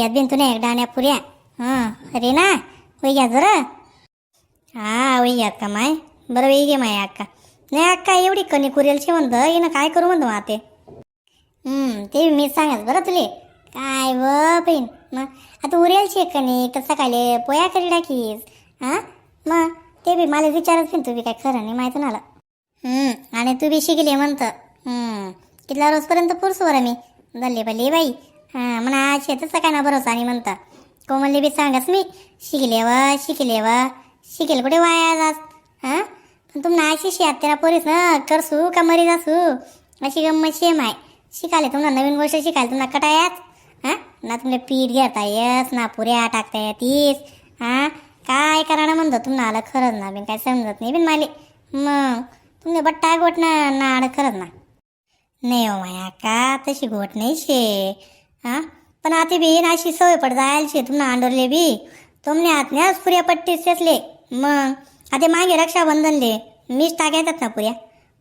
यात बिन तुने डाण्या पुऱ्या हां अरे ना वैया जरा हा वैयात अक्का माय बरं वेई गे माय अक्का नाही अक्का एवढी कणी कुरेल शे म्हणतं येणं काय करू म्हणतो माते हम्म, ते मी सांगत बरं तुले काय व बहीण मग आता उरेल शे कणी तर सकाळी पोया करी टाकीस हा मग ते बी मला विचारत बी तू बी काय खरं नाही माहिती मला हम्म, आणि तू बी शिकले म्हणतं हम्म, कितला रोजपर्यंत पुरसू बरं मी दल्ले बल्ले बाई हां म्हणा शेतच काय ना भरोसा नाही म्हणतं. कोमलले बी सांगस मी शिकले व शिकले व शिकेल कुठे वाया जास? हां? पण तुम्हाला अशी शेत पोरीस ना करसू का मरी जासू? अशी गंमत शेम आहे. शिकायला तुम्हाला नवीन गोष्ट शिकायला तुम्हाला कटायात? हां? ना तुम्हाला पीठ घेता येस ना पुऱ्या टाकता येतीस. हां? काय करा म्हणतो तुम्हाला आलं खरंच ना बिन काय समजत नाही बिन माले. मग तुमने बट्टा गोट ना नाड खरंच ना. नाही हो माया का तशी गोट नाही शे हां? पण आता बी अशी सवय पड जायला शे तुम्हाला अंडरले बी. तुमने आतण्याच पुऱ्या पट्टीस तेसले मग आता मागे रक्षाबंधनले मीच टाकायतात ना पुऱ्या.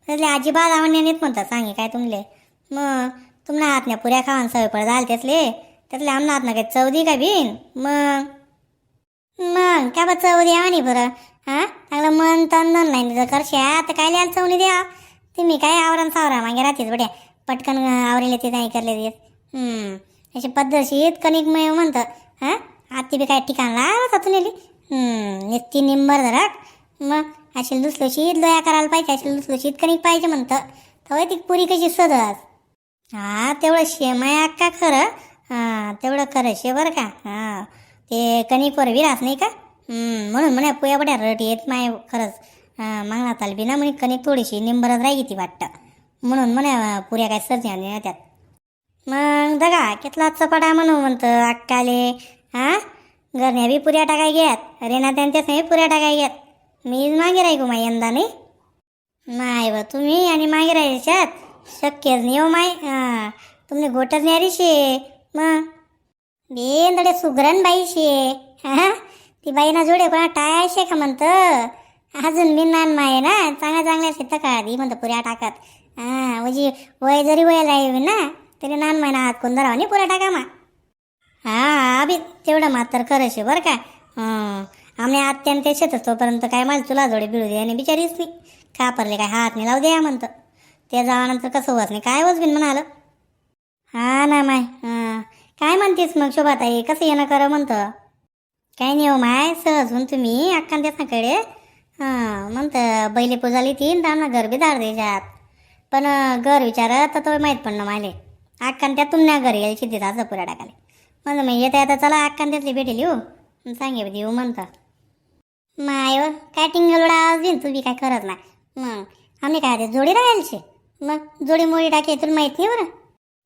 त्यातले अजिबात आवडण्यानेच म्हणतात सांगे काय तुमले. मग तुम्हाला हातण्या पुऱ्या खावान सवय पड जायला त्यातले. त्यातले आमना हातनं काही चौदी का बीन? मग मग काय बा चव द्या आणि बरं? हां? चांगलं मन तन धन नाही जर करशा तर काय लिहायला चवणी द्या. तुम्ही काय आवरण सावरा मागे राहतेच बड्या. पटकन आवरेले ते नाही करले देत अशी पद्धतशीर कणिक मय म्हणतं हां? आती बी काय ठिकाण लावत होतं नेली. निस्ती निंबर धरा मग अशी लुसलुशीत दया करायला पाहिजे अशी लुसलुशीत कणिक पाहिजे म्हणतं. तर ती पुरी कशी सदस? हा तेवढं शेमाय का खरं. हां तेवढं खरं शे बरं का? हां. ते कणिकवर विरास नाही का? म्हणून म्हणे पुया बड्या रट येत माय खरंच. हां मागणार चाल बी ना म्हणे कणिक थोडीशी निंबरच राहिली ती वाटतं. म्हणून म्हणे पुऱ्या काय सर्दी आणि त्यात. मग दगा कितला चपाटा म्हणू म्हणतं अक्काले हा घरण्या बी पुऱ्या टाकाय घ्यात रेना त्यांच्याच नाही पुऱ्या टाकाय घ्यात मीच मागे राही गो माई यंदा नाही? माय बा तुम्ही आणि मागे राहायच्यात शक्यच नाही हो माय. हां तुम्ही गोटच न्यारी शे मग? बेंदडे सुगरण बाई शे हा. ती बाईना जोडे कोणा टाया शे का म्हणतं? अजून मी नान माय ना चांगल्या चांगल्या शेत का दी म्हणतं पुऱ्या टाकत. हा म्हणजे वय जरी वय राहील ना तरी नान महिना आत हात कोण धरावा नाही टाका मा। हा अभि तेवढं मात्र खरं शे बरं का? हं. आम्ही आत्यान ते शेतच तोपर्यंत काय मला तुला जोडे बिळू दे आणि बिचारीच नाही कापरले काय हात नाही लावू द्या म्हणतं। ते जावानंतर कसं होत नाही काय होत म्हणालं? हा ना माय हां. काय म्हणतेस मग शोभाताई कसं येणं करा म्हणतं? काय नाही हो माय सहज होऊन तुम्ही अक्कान त्याच्याकडे हां म्हणतं बैले पूजाली तीन त्यांना घर बी दार द्यायच्यात. पण घर विचारत तर तो माहीत पडणं माले अक्कान त्या तुमच्या घरी यायची तिथं असं पुऱ्या टाकाले म्हणजे मग येता येता चला अक्कान त्यातली भेटेल येऊ हो. सांगे देऊ म्हणता. माय काय टिंगलोडा आवाज देईन तू बी काय करत नाही. मग आम्ही काय ते जोडी राहायचे मग जोडी मोडी टाकी तुला माहीत नाही बरं.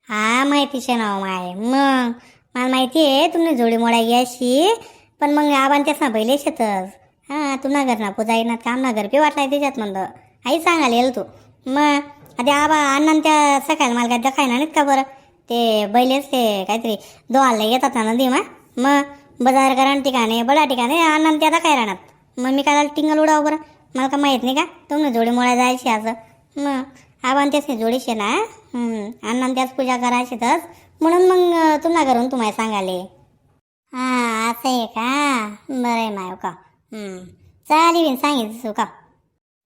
हा माहितीचे नाव माय. मग मला माहिती आहे तुम्ही जोडी मोडा घ्याशी पण मग आबान त्याच ना पहिले शेतच. हां तुमना घर ना पूजा येणार काम ना घर बी वाटलाय त्याच्यात म्हणलं. आई सांगायला येईल तू. मग आधी आबा अण्णा त्या सकाळी मला काय दखायना नाहीत का बरं? ते बैलेच ते काहीतरी दोहाला येतात ना नदी मग बाजार करा ठिकाणे बडा ठिकाणे अण्णा त्या दखाय राहणार मग मी काय टिंगल उडाव बरं? मला का माहीत नाही का? तुम्ही जोडी मुळा जायची असं मग आबान त्याच जोडीशे ना? अण्णा त्याच पूजा करायची तर. म्हणून मग अं, घरून तुम्हाला सांगाले हां असं आहे का? बरं आहे माय का चालेल सांगितलं का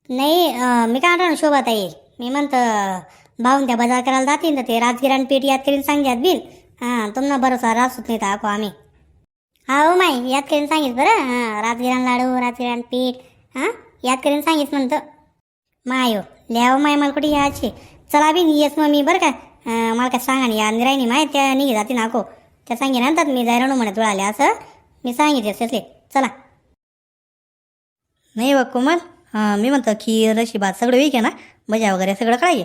नाही मी काय म्हणतो शोभात येईल मी म्हणतं भाऊन त्या बाजार करायला जातील तर ते राजगिरान पीठ याद करीन सांग्यात बिल. हां तुम्हाला भरोसा रासूत नाही तर आम्ही. हा हो माई याद करीन सांगित बरं. हां राजगिरान लाडू राजगिरान पीठ हां याद करीन सांगित म्हणतं. मायो ल्याव माय मला कुठे यायचे? चला बी येस मग मी बरं का? मला काय सांगा या राहिनी माय त्या निघे जाते नाको त्या सांगे नंतर मी जायला म्हणे तुळाले असं. मी सांगितले त्यातले चला. नाही बघ कोमल मी म्हणतो खीर रशी भात सगळं विके आहे ना? भजा वगैरे सगळं काय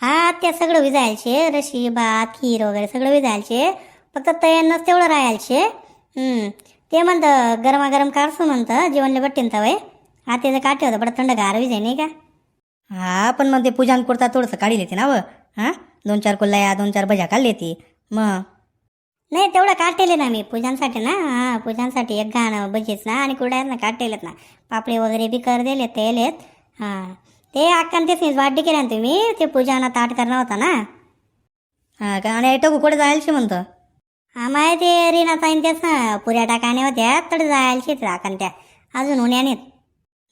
हा त्या सगळं विजायचे रशी भात खीर वगैरे सगळं विजायचे. फक्त तयारनंच तेवढं राहायचे. ते म्हणतं गरमागरम काढसं म्हणतं जेवणले बट्टीन तवय. हा त्याचं काटे होतं बडं थंड गार विजय नाही का? हा पण मग ते पूजान पुरता थोडंसं काढी लेते ना व? हां दोन चार कुल्लाया दोन चार भजा काढली ती मग? नाही तेवढं काटेले ना मी पूजांसाठी ना. हां पूजांसाठी एक गाणं बजेच ना. आणि कुरड्यात ना काटेलेत ना. पापडे वगैरे बी कर दिलेत तेलेत. हां. ते अक्कान तेच नाही वाढ केल्या ना तुम्ही. ते पूजाना ताट करणार होता ना. हां का? आणि ऐटो कुठे जायलशी म्हणतो? हा माहिती ते रीना ताईन त्याच ना. पुऱ्या टाकाने होत्या तर जायलशी शेत टाकान त्या. अजून उन्यानेत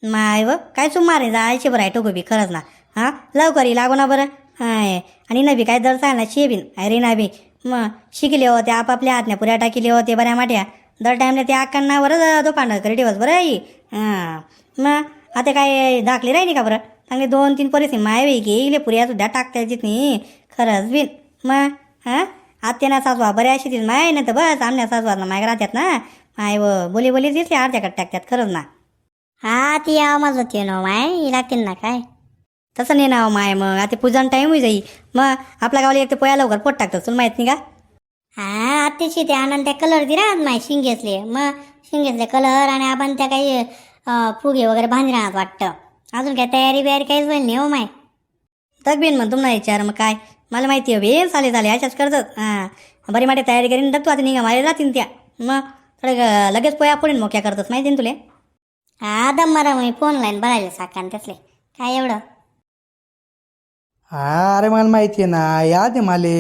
माय व काय सुमार आहे जायचे बरं आहे टोकं बी खरंच ना. हां लवकर ये लागू ना बरं. हाय. आणि नबी काय दर चाल ना. शेबीन अरे ना बी मग शिकले होते आपापल्या हातने पुऱ्या टाकिले होते बऱ्या माट्या. दर टाईमला ते अक्कांना बरं पांढर करे दिवस बरं आई. हां. मग आता काय दाखली राहिली का बरं? चांगले दोन तीन परिस्थिती माय वेळी गेले पुऱ्या सुद्धा टाकता येत नाही. खरंच बिन. मग हां? आत्याना सासवा बऱ्या अशी ती माय नाही तर बस आमच्या सासवा माय राहत्यात ना. माय व बोली बोली दिसली अर्ध्याकडे टाकतात खरंच ना. हा ती आवाज होती ना माय लागतील ना काय? तसं नाही ना माय मग. आता पूजान टाईम होई जाई. मग आपल्या गावाला एक ते पोया लवकर पोट टाकतात. तुला माहीत नाही का? हा आत्याची ते आनंद त्या कलर दिला माय शिंगेसले मग शिंगेसले कलर आणि आपण त्या काही फुगे वगैरे बांधले राहत वाटतं. अजून काय तयारी बियारी काहीच होईल नाही हो माय. तक बिन मग तुम्हाला विचार मग काय. मला माहिती आहे बेन चाले झाले अशाच करतात. हां. बरी माटे तयारी करीन तू आता निघा मला जातीन त्या. मग थोडं लगेच पोया पुढे मग क्या करतात. माहिती ना तुले? हा दम मारा मी फोन लाईन बघायला साकान त्यासले. काय एवढं? हा अरे मला माहिती आहे ना याद आहे माले.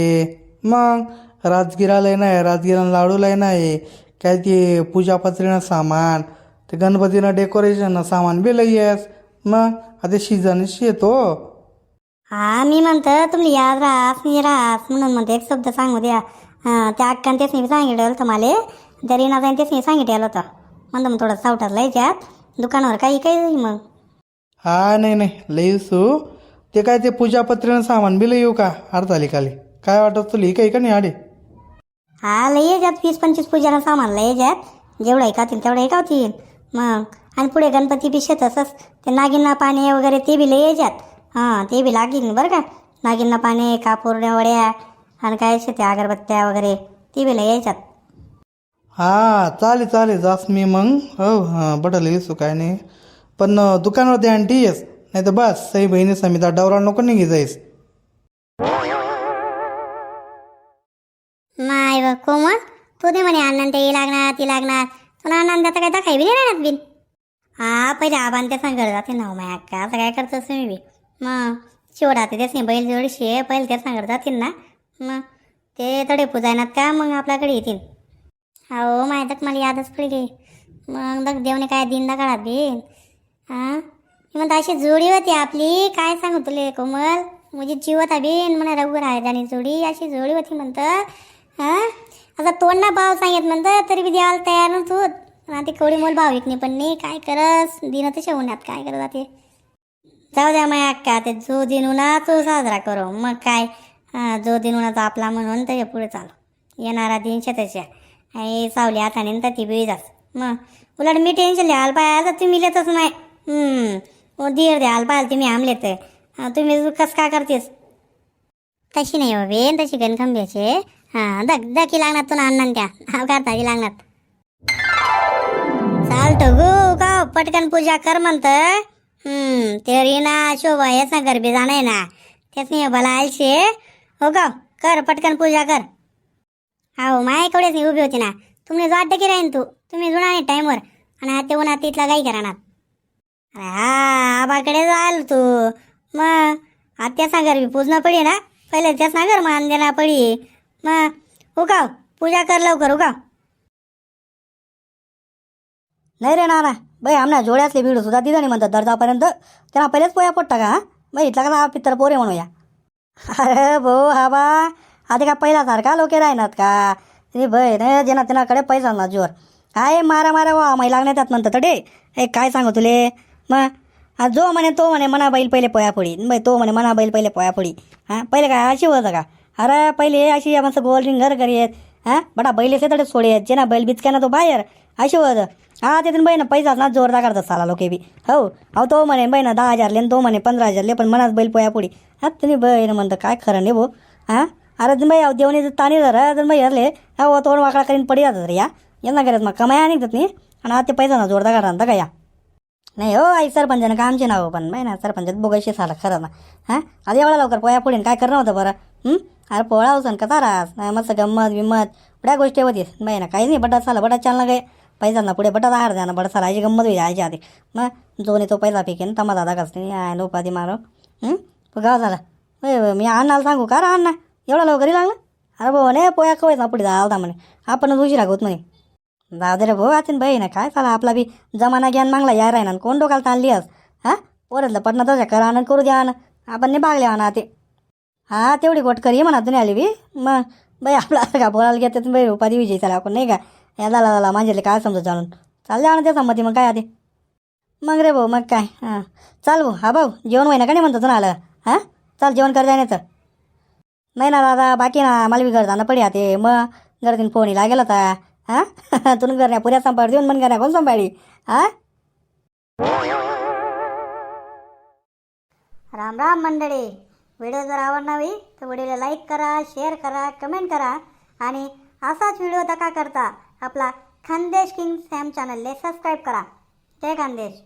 मग राजगिराला नाही राजगिराला लाडूला नाही काय ते पूजा पत्रीनं सामान ते गणपतीनं डेकोरेशननं सामान बी लई आहेस. मग आता सीझनच येतो हा. मी म्हणतं तुम्ही याद राहस मी राहस म्हणून म्हणते एक शब्द सांगू द्या. हा त्या अक्कान तेच मी सांगितलं होतं मला. त्या रीना तेच मी सांगितलं होतं. म्हणतं मग थोडं सावटात लायच्यात दुकानावर काही काही मग. हा नाही नाही लई सू ते काय ते पूजा पत्रीनं सामान बी लई येऊ का? अर्धालिकाली काय वाटत तुला काही का नाही आडे हा लय याच्यात वीस पंचवीस पूजाला सामान लय याच्यात जेवढं ऐकावतील तेवढं ऐकावतील मग आणि पुढे गणपती बी तसंच ते नागिन्ना पाणी वगैरे ते बी लय याच्यात हां ते बी लागील बरं का? नागिन्ना पाणी कापूर वड्या आणि काय ते अगरबत्त्या वगैरे ते बी लय याच्यात हा चालेल चालेल जास मी मग. हो हां बटल येसू काय नाही. पण दुकानावर द्या आणटी येस नाही तर बस सई बहिणी समिता डवरा नको निघी जाईस. नाही बघ कोमल तू दे म्हणे अण्णा ते लागणार ती लागणार. तुला अण्णा त्याचा काय दाखाय बी नाही बिन. हा पहिले आबान त्या सांगत जाते ना हो माय अक्का असं काय करतोस तुम्ही बी? मग शिवडा ते त्याच बैल जोडशे पहिले ते सांगत जातील ना. मग ते तडे पुजायनात का मग आपल्याकडे येतील? हो माय तर मला यादच पडली. मग दग देवने काय दिन काळात बिन? हां म्हणत अशी जोडी होती आपली. काय सांगू तुले कोमल? म्हणजे जीव होता बिन म्हणा रघुवर आहे त्याने जोडी. अशी जोडी होती म्हणतं. हां? आता तोंडना भाव सांगत म्हणतं तरी बी द्यायला तयार नव्हतो आणि ते कोळी मोल भाव विकणे पण नाही. काय करस? दिन तसे उन्हात काय करत जाते? जाऊ द्या माय अक्का ते जो दिन उन्हा तो साजरा करू. मग काय? जो दिन उन्हाचा आपला म्हणून त्याच्या पुढे चालू. येणारा दिन शेताच्या. आई सावली हाताने तर ती बी जास. मग? उलट मी टेन्शन लिहाल पाहिजे आता तुम्ही लिहितच नाही. दीड द्याल पाहिजे तुम्ही आमले तर तुम्ही कस काय करतेस? तशी नाही हो बेन तशी गणखंब्याचे हां दक दकी लागणार तुला अन्नान त्या. हा करता बी लागणार. चालतो गो का पटकन पूजा कर म्हणत. हम्म ते रीना शोभा हेच ना गरबी जाणार ना. तेच नाही भला आलशे हो का कर पटकन पूजा कर. हो माझ्याकडेच नाही उभी होती ना. तुम्ही वाट की राहीन तू तुम्ही जुळा नाही टाईमवर. आणि आता उन्हात तिथला काही करणार हा आबाकडे जाल तू. मग आत्या सांगर मी पूजणं पडी ना? पहिले त्या सांगर मान देणार पडी. मग उकाव पूजा कर लवकर उकाव नाही रे ना ना बाई आमना जोड्यातले भिड सुद्धा दिलं नाही म्हणतात दर्जापर्यंत. त्यांना पहिलेच पोया पडता का बाई इथला का पित्तर पोरे म्हणूया. अरे भाऊ हा बा आता का पहिल्यासारखा लोक राहणार का? ते बय नाही जेना तेनाकडे पैसा ना जोर. काय मारा मारा वा मै लागण्यात त्यात म्हणतात डे काय सांगू तुले? मग हा जो म्हणे तो म्हणे मना बैल पहिले पोया बाई तो म्हणे मना बैल पहिले पोया हां पहिले काय अशी होतं का? अरे पहिले अशी मस्त गोल घर करी आहेत हां? बडा बैल तडे सोडे आहेत जेना बैल बिचक्याना तो बाहेर. अशी होतं. हा तिथून बाई ना पैसा ना जोरदार करतात साला लोके बी. हो अहो तो म्हणे बाई ना दहा हजार ले तो म्हणे पंधरा हजार ले पण मनात बैल पोया पुढे. हा तुम्ही बैल म्हणतं काय खरं नाही भाऊ हां? अरे अजून बाई अहो देवणी ताणी जरा अजून बाई हरले. हा तोंड वाकडा करीन पडी जातात रे या. यांना करत मग कमाया निघतात नाही आणि आता ते पैसा ना जोरदार करणार का या? नाही हो आई सरपंचानं कामचे नाव पण नाही ना सरपंचात बोगायशी साला खरं ना. हां? आता एवढा लवकर पोया पुढे काय करणं होतं बरं? अरे पोळा होसन कसा तारास नाही मस्त गंमत विमत बड्या गोष्टी होतीस नाही ना काही नाही बटा साला बटा चालना काय पैसा ना पुढे बटा आहार द्या ना बटा आईची गंमत होईल आईच्या आधी. मग जो नाही तो पैसा फेकेन तमा दादा कसते लोपादी मारो. गाव झाला. मी अण्णाला सांगू का रे अण्णा? एवढा लवकर लागला? अरे भाऊ नाही पोया कवायचा पुढे जाऊ म्हणे. आपणच उशिरा होत म्हणे. जाऊ दे रे भाऊ आतीन बाई ना काय चाला आपला बी? जमाना ज्ञान मागला यार आहे ना कोण डोकाला ताणली हस हा? पोरातलं पटना तशा करा आनंद करू द्या ना. आपण नाही बागले म्हणा ते. हा तेवढी गोट करी म्हणा तुम्ही आली बी. मग बाई आपला असं का बोलायला घेते बाई उपाधी विजयी चला आपण नाही का? या झाला झाला माझ्याले काय समजत जाणून? चालले आणा त्या संमती मग काय आधी? मग रे भाऊ मग काय? हां. चाल भाऊ हा भाऊ जेवण होईना का नाही म्हणतो तुला आलं? हां? चाल जेवण कर जाण्याचं. नाही ना दादा बाकी ना मला बी घर जाणं पडी ते मग घरातून फोन लागेल होता. हां? तुम्ही करण्या पुऱ्या सांभाळ देऊन मन करण्या कोण सांभाळी? हा? राम राम मंडळी. व्हिडिओ जर आवडणावी तर व्हिडिओला लाईक करा शेअर करा कमेंट करा आणि असाच व्हिडिओ दका करता आपला खानदेश किंग सॅम चॅनलले सबस्क्राईब करा. जय खानदेश.